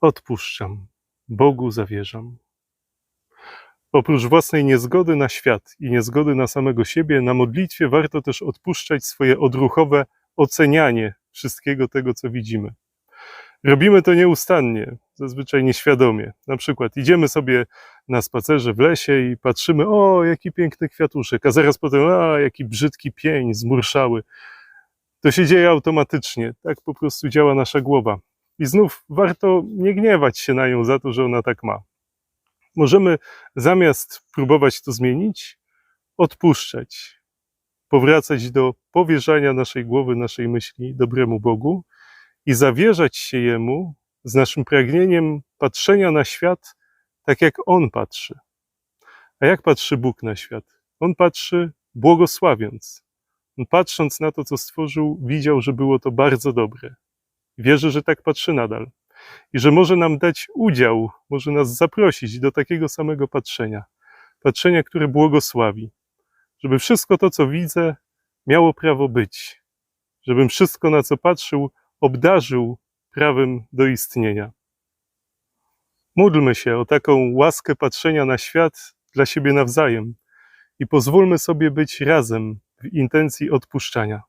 Odpuszczam, Bogu zawierzam. Oprócz własnej niezgody na świat i niezgody na samego siebie, na modlitwie warto też odpuszczać swoje odruchowe ocenianie wszystkiego tego, co widzimy. Robimy to nieustannie, zazwyczaj nieświadomie. Na przykład idziemy sobie na spacerze w lesie i patrzymy, o, jaki piękny kwiatuszek, a zaraz potem, a, jaki brzydki pień, zmurszały. To się dzieje automatycznie, tak po prostu działa nasza głowa. I znów warto nie gniewać się na nią za to, że ona tak ma. Możemy zamiast próbować to zmienić, odpuszczać, powracać do powierzania naszej głowy, naszej myśli dobremu Bogu i zawierzać się Jemu z naszym pragnieniem patrzenia na świat tak, jak On patrzy. A jak patrzy Bóg na świat? On patrzy błogosławiąc. On patrząc na to, co stworzył, widział, że było to bardzo dobre. Wierzę, że tak patrzy nadal i że może nam dać udział, może nas zaprosić do takiego samego patrzenia. Patrzenia, które błogosławi. Żeby wszystko to, co widzę, miało prawo być. Żebym wszystko, na co patrzył, obdarzył prawem do istnienia. Módlmy się o taką łaskę patrzenia na świat dla siebie nawzajem i pozwólmy sobie być razem w intencji odpuszczania.